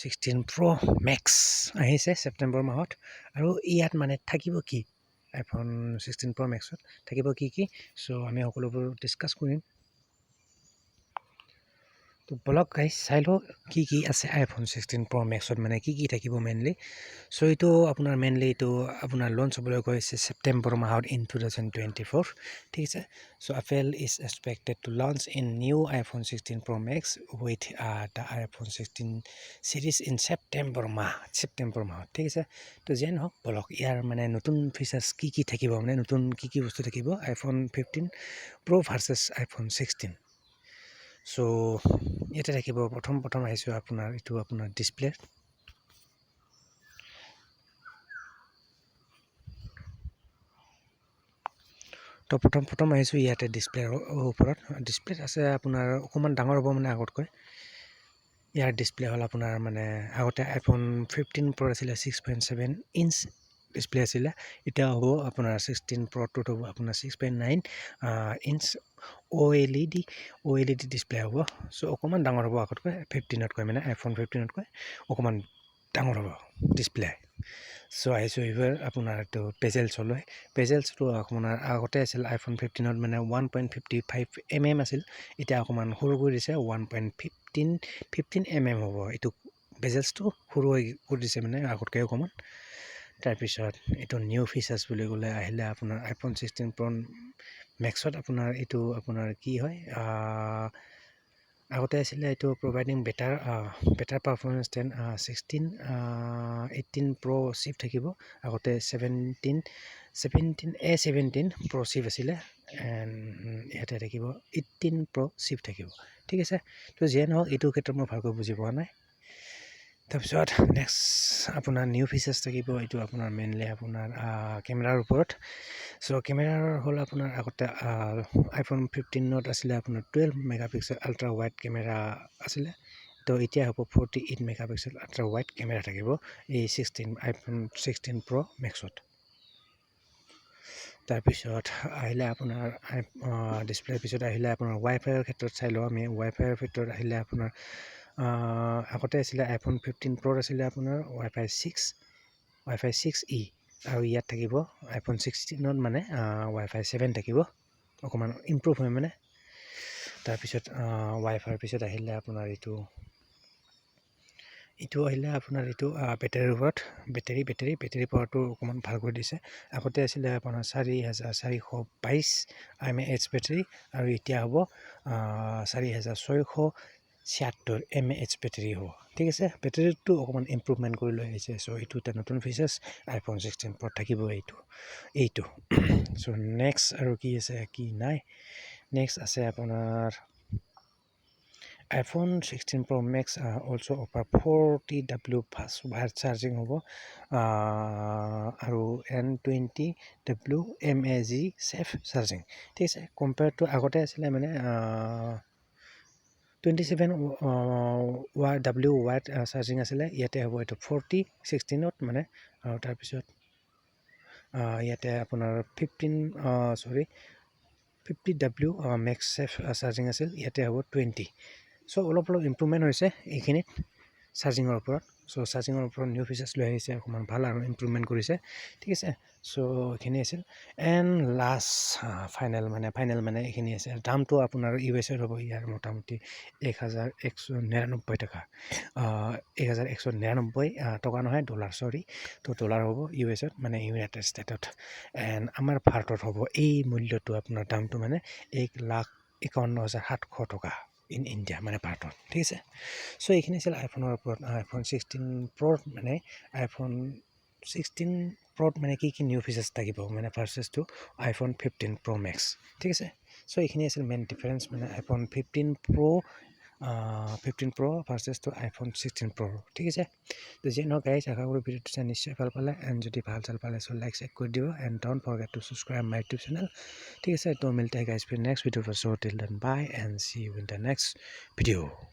Sixteen pro max আহিছে ছেপ্টেম্বৰ মাহত। আৰু ইয়াত মানে থাকিব কি? আইফোন ছিক্সটিন প্ৰ' মেক্সত থাকিব কি কি? চ' আমি সকলোবোৰ ডিছকাছ কৰিম। তো বলক গাইজ চাই লওঁ কি কি আছে আইফোন ছিক্সটিন প্ৰ' মেক্সত মানে কি কি থাকিব মেইনলি চ' এইটো আপোনাৰ মেইনলি এইটো আপোনাৰ লঞ্চ হ'বলৈ গৈছে ছেপ্টেম্বৰ মাহত in two thousand twenty four ঠিক আছে? So' Apple is expected to launch in new iPhone sixteen pro' max with the iPhone sixteen series in September মাহ ছেপ্টেম্বৰ মাহত ঠিক আছে? তো যেন নহওক বলক ইয়াৰ মানে নতুন ফিচাৰ্ছ কি কি থাকিব মানে নতুন কি কি বস্তু থাকিব iPhone fifteen Pro' versus iPhone sixteen চ' ইয়াতে থাকিব প্ৰথম প্ৰথম আহিছোঁ আপোনাৰ এইটো আপোনাৰ ডিছপ্লে তো প্ৰথম প্ৰথম আহিছোঁ ইয়াতে ডিছপ্লেৰ ওপৰত। ডিছপ্লেত আছে আপোনাৰ অকণমান ডাঙৰ হ'ব মানে আগতকৈ। ইয়াৰ ডিছপ্লে হ'ল আপোনাৰ মানে আগতে আইফোন ফিফটিন প্ৰ' আছিলে six point seven inch display আছিলে। এতিয়া হ'ব আপোনাৰ ছিক্সটিন প্ৰ'টোত হ'ব আপোনাৰ six point nine inch O' L E D O' L E D display হ'ব চ' অকণমান ডাঙৰ হ'ব আগতকৈ ফিফটিনতকৈ মানে আইফোন ফিফটিনতকৈ অকণমান ডাঙৰ হ'ব ডিছপ্লে চ' আহিছোঁ এইবাৰ আপোনাৰ এইটো পেজেলছলৈ পেজেলছটো আপোনাৰ আগতে আছিল আইফোন ফিফটিনত মানে one point fifty five M M আছিল এতিয়া অকণমান সৰু কৰি দিছে one point fifteen fifteen M M হ'ব এইটো বেজেলছটো সৰু হৈ কৰি দিছে মানে আগতকৈ অকণমান তাৰপিছত এইটো নিউ ফিচাৰ্ছ বুলি ক'লে আহিলে আপোনাৰ আইফোন ছিক্সটিন প্ৰ' মেক্সত আপোনাৰ এইটো আপোনাৰ কি হয় আগতে আছিলে এইটো providing better better performance ten sixteen eighteen Pro' chip থাকিব আগতে seventeen seventeen A seventeen Pro' chip আছিলে এণ্ড ইয়াতে থাকিব এইটিন প্ৰ' চিপ থাকিব ঠিক আছে? তো যিয়ে নহওক এইটো ক্ষেত্ৰত মই ভালকৈ বুজি পোৱা নাই। তাৰপিছত নেক্সট আপোনাৰ নিউ ফিচাৰ্ছ থাকিব এইটো আপোনাৰ মেইনলি আপোনাৰ কেমেৰাৰ ওপৰত। চ' কেমেৰাৰ হ'ল আপোনাৰ আগতে আইফোন ফিফটিনত আছিলে আপোনাৰ twelve megapixel ultra wide camera আছিলে। তো এতিয়া হ'ব forty eight megapixel ultra wide camera থাকিব এই ছিক্সটিন আইফোন ছিক্সটিন প্ৰ' মেক্সত তাৰপিছত আহিলে আপোনাৰ ডিছপ্লেৰ পিছত আহিলে আপোনাৰ ৱাই ফাইৰ ক্ষেত্ৰত চাই লওঁ আমি। ৱাই ফাইৰ ক্ষেত্ৰত আহিলে আপোনাৰ আগতে আছিলে আইফোন ফিফটিন প্ৰ' আছিলে আপোনাৰ wi-fi six wi-fi six E আৰু ইয়াত থাকিব আইফোন ছিক্সটিনত মানে ৱাই ফাই ছেভেন থাকিব অকণমান ইম্প্ৰুভ হয় মানে। তাৰপিছত ৱাই ফাইৰ পিছত আহিলে আপোনাৰ এইটো এইটো আহিলে আপোনাৰ এইটো বেটেৰীৰ ওপৰত বেটেৰী বেটেৰী বেটেৰী পাৱাৰটো অকণমান ভাল কৰি দিছে। আগতে আছিলে আপোনাৰ চাৰি হাজাৰ চাৰিশ বাইছ এম এ এইচ বেটেৰী আৰু এতিয়া হ'ব চাৰি হাজাৰ ছয়শ ছিয়াত্তৰ এম এ এইচ বেটেৰী হ'ব। ঠিক আছে? বেটেৰীটো অকণমান ইম্প্ৰুভমেণ্ট কৰি লৈ আহিছে। চ' এইটো এটা নতুন ফিচাৰ্ছ আইফোন ছিক্সটিন প্ৰত থাকিব এইটো। এইটো। চ' নেক্সট আৰু কি আছে কি নাই? নেক্সট আছে আপোনাৰ iPhone sixteen pro' max also' offer forty W fast wired charging হ'ব। আৰু and twenty W M A G safe charging ঠিক আছে? কম্পেয়াৰ টু আগতে আছিলে মানে twenty seven war W wired charging আছিলে ইয়াতে হ'ব এইটো ফৰ্টি ছিক্সটিনত মানে আৰু তাৰপিছত ইয়াতে আপোনাৰ fifteen sorry fifty W max safe charging আছিল ইয়াতে হ'ব টুৱেণ্টি চ' অলপ অলপ ইম্প্ৰুভমেণ্ট হৈছে এইখিনিত চাৰ্জিঙৰ ওপৰত। চ' চাৰ্জিঙৰ ওপৰত নিউ ফিচাৰ্ছ লৈ আহিছে, অকণমান ভালো আৰু ইম্প্ৰুভমেণ্ট কৰিছে। ঠিক আছে চ' এইখিনি আছিল। এণ্ড লাষ্ট ফাইনেল মানে ফাইনেল মানে এইখিনি আছে। দামটো আপোনাৰ ইউ এছ হ'ব, ইয়াৰ মোটামুটি এক হাজাৰ একশ নিৰান্নব্বৈ টকা। এক হাজাৰ একশ নিৰান্নব্বৈ টকা নহয় ডলাৰ চৰি তো ডলাৰ হ'ব ইউ এছত মানে ইউনাইটেড ষ্টেটত এণ্ড আমাৰ ভাৰতত হ'ব, এই মূল্যটো আপোনাৰ দামটো মানে এক লাখ একাৱন্ন হাজাৰ সাতশ টকা। ইন ইণ্ডিয়া মানে ভাৰতত ঠিক আছে? চ' এইখিনি আছিল আইফোনৰ ওপৰত আইফোন ছিক্সটিন প্ৰ' মানে আইফোন ছিক্সটিন প্ৰ'ত মানে কি কি নিউ ফিচাৰ্ছ থাকিব মানে ভাৰ্চেছটো আইফোন ফিফটিন প্ৰ' মেক্স ঠিক আছে? চ' এইখিনি আছিল মেইন ডিফাৰেঞ্চ মানে iPhone fifteen pro' fifteen pro' ভাৰ্চেছটো iPhone sixteen pro ঠিক আছে? তো যিয়ে নহওক গাইজ আশা কৰোঁ ভিডিঅ'টো চাই নিশ্চয় ভাল পালে এণ্ড যদি ভাল চাল পালে চ' লাইক চেক কৰি দিব and don't forget to subscribe my YouTube channel ঠিক আছে? তো মিলতে guys Phi next video' for so' till then bye and see you in the next video'